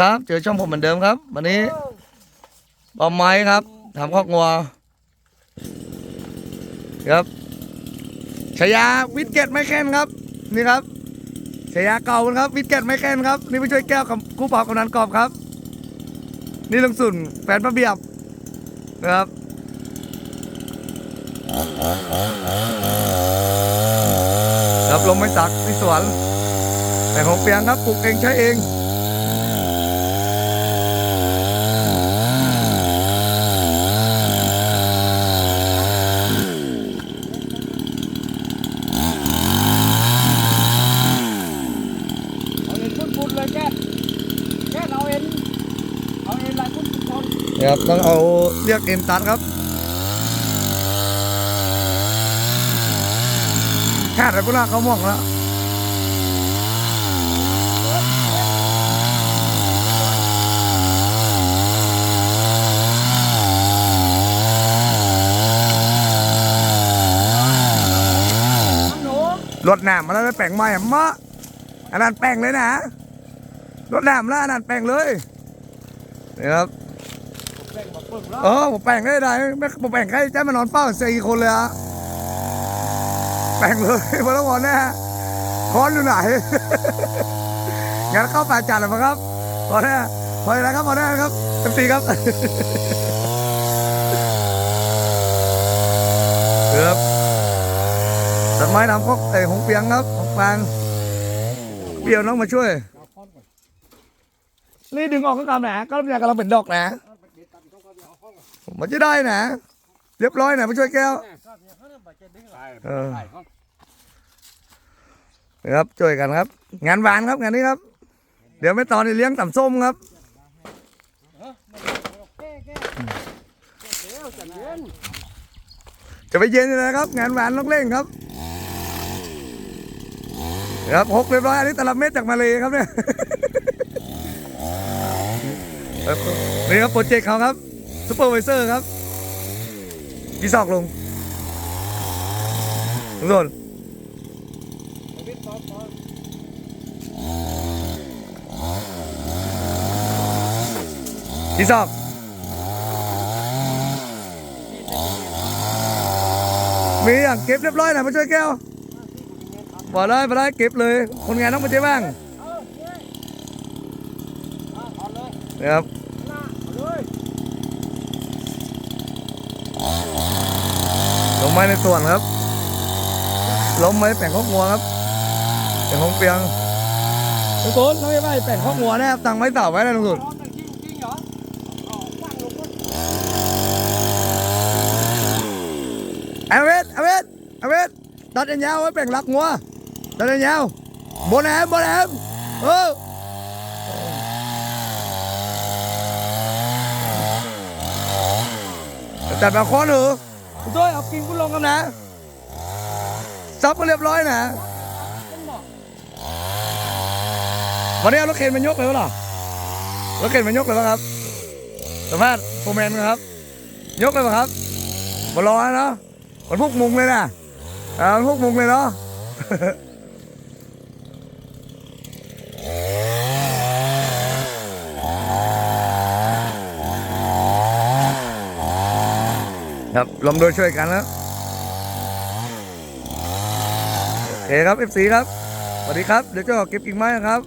ครับ เจอช่องผมเหมือนเดิมครับ วันนี้บอมไม้ครับทำข้อกงัวครับชายาวิดเกตไม่แค้นครับ นี่ครับชายาเก่าครับ วิดเกตไม่แค้นครับ นี่ผู้ช่วยแก้วกับกู้เป่ากำนันกรอบครับ นี่ลุงสุนแฟนประเบียบนะครับครับลงไม่สักที่สวนแต่ของเปียงครับปลูกเองใช้เอง เอาเอ็นพุ่นๆเลยแกแกเอาเอ็นเอาเอ็นลายพุ่นๆค นะครับต้องเอาเรียกเอ็นตัดครับแค่แต่พวกเราเขามองแล้วหนูรถหนามมาแล้วแปลงใหม่ะมะอันนั้นแปลงเลยนะรถหนามแล้วอันนั้นแปลงเลยนี่ครับ เออผมแปลงได้ได้ไม่ผมแปลงใครจะมานอนเฝ้าสี่คนเลยอะแปลงเลยพอต้องวอนนะฮะคอนอยู่ไหนงั้นเข้าป่าจัดเลยครับพอได้พอได้ครับพอได้ครับเต็มที่ครับครับตัดไม้ทำพวกเอ้หงเปียงครับของฟางเปียวน้องมาช่วยเอาค้อนก่อนนี่ดึงออกก็กำแหนก็ยังกำลังเป็นดอกนะ มันจะได้นะ เรียบร้อยนะมาช่วยแก้วเนี่ยเขาเนี่ยบาดเจ็บดิ้งหลายเออหลายค้อนะครับช่วยกันครับ งานหวานครับงานนี้ครับ เดี๋ยวไม่ตอนนี้เลี้ยงต่ำส้มครับจะไปเย็นนะครับ งานหวานต้องเร่งครับครับหกเรียบร้อยอันนี้ตลับเม็ดจากมาเลยครับเนี่ยนี่ครับโปรเจกต์เขาครับ ซูเปอร์ไวเซอร์ครับพี่ซอกลงทุกคนพี่ซอกมีอย่างเก็บเรียบร้อยนะมาช่วยแก้วบอกเลยมาได้เก็บเลย คนงานต้องมาเจ๊บ้างเย้เอาเอาเลยนะครับ หน้าเอาเลย ลงไม้ในส่วนครับลงไม้แป่งข้องัวครับแป่งของเปียงลุงตุนน้องไม่ไหวแป่งข้องัวนะครับตังไม้เต่าไว้นะลุงตุนร้อนจริงจริงเอเอาตั้งลงก่อนเอเวทเอาเวทเอาเวทตัดอันยาวไว้แป่งหลักงัวตัดอันยาวบนแอมบนแอมเออตัดแบบคอนเหรอ คุณด้วยเอากิ่งคุณลงกันนะ ซับก็เรียบร้อยนะวันนี้เอารถเข็นมายกเลยเหรอรถเข็นมายกเลยวะครับสัมภาษณ์โฟร์แมนครับ ยกเลยวะครับบอลอยเนาะมันพวกมุงเลยนะอ่ามันพวกมุงเลยเนาะ ครับลมโดยช่วยกันนะโอเคครับ FC ครับสวัสดีครับ เดี๋ยวจะออกเก็บกิ่งไม้นะครับ